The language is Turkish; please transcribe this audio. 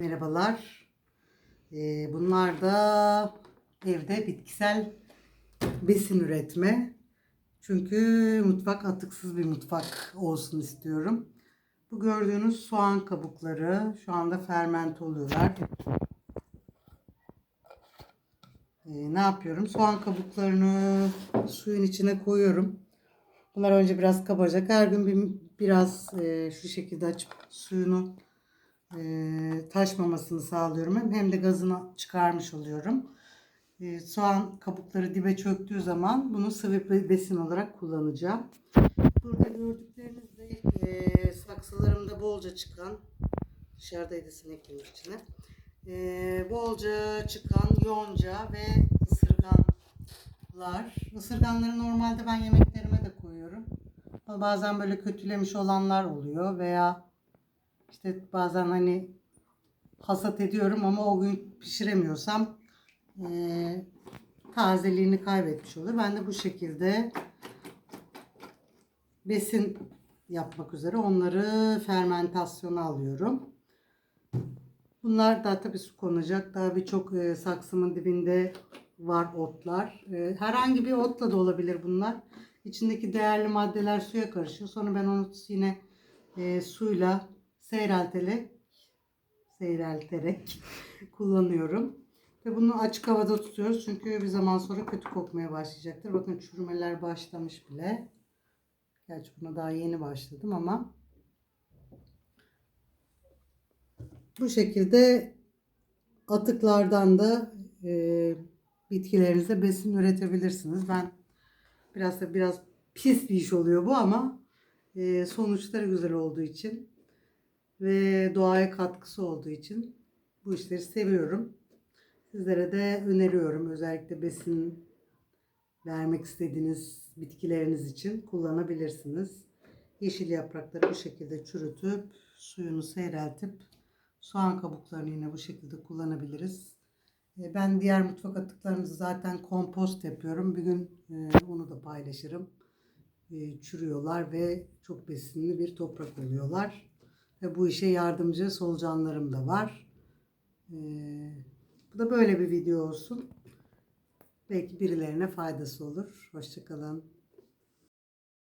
Merhabalar. Ee, bunlar da evde bitkisel besin üretme. Çünkü mutfak atıksız bir mutfak olsun istiyorum. Bu gördüğünüz soğan kabukları şu anda fermente oluyorlar. Ee, ne yapıyorum? Soğan kabuklarını suyun içine koyuyorum. Bunlar önce biraz kabaracak. Her gün bir, biraz e, şu şekilde açıp suyunu e, taşmamasını sağlıyorum. Hem, hem de gazını çıkarmış oluyorum. E, soğan kabukları dibe çöktüğü zaman bunu sıvı be- besin olarak kullanacağım. Burada gördükleriniz de e, saksılarımda bolca çıkan dışarıdaydı sineklerin içine. E, bolca çıkan yonca ve ısırganlar. Isırganları normalde ben yemeklerime de koyuyorum. Ama bazen böyle kötülemiş olanlar oluyor veya işte bazen hani hasat ediyorum ama o gün pişiremiyorsam eee, tazeliğini kaybetmiş olur. Ben de bu şekilde besin yapmak üzere onları fermentasyona alıyorum. Bunlar da tabii su konacak. Daha birçok e, saksımın dibinde var otlar. E, herhangi bir otla da olabilir bunlar. İçindeki değerli maddeler suya karışıyor. Sonra ben onu yine e, suyla seyrelterek seyrelterek kullanıyorum. Ve bunu açık havada tutuyoruz. Çünkü bir zaman sonra kötü kokmaya başlayacaktır. Bakın çürümeler başlamış bile. Gerçi buna daha yeni başladım ama bu şekilde atıklardan da e, bitkilerinize besin üretebilirsiniz. Ben biraz da biraz pis bir iş oluyor bu ama e, sonuçları güzel olduğu için ve doğaya katkısı olduğu için bu işleri seviyorum. Sizlere de öneriyorum. Özellikle besin vermek istediğiniz bitkileriniz için kullanabilirsiniz. Yeşil yaprakları bu şekilde çürütüp suyunu seyreltip soğan kabuklarını yine bu şekilde kullanabiliriz. E, Ben diğer mutfak atıklarımızı zaten kompost yapıyorum. Bir gün e, onu da paylaşırım. E, Çürüyorlar ve çok besinli bir toprak oluyorlar. Ve bu işe yardımcı solucanlarım da var. E, Bu da böyle bir video olsun. Belki birilerine faydası olur. Hoşçakalın.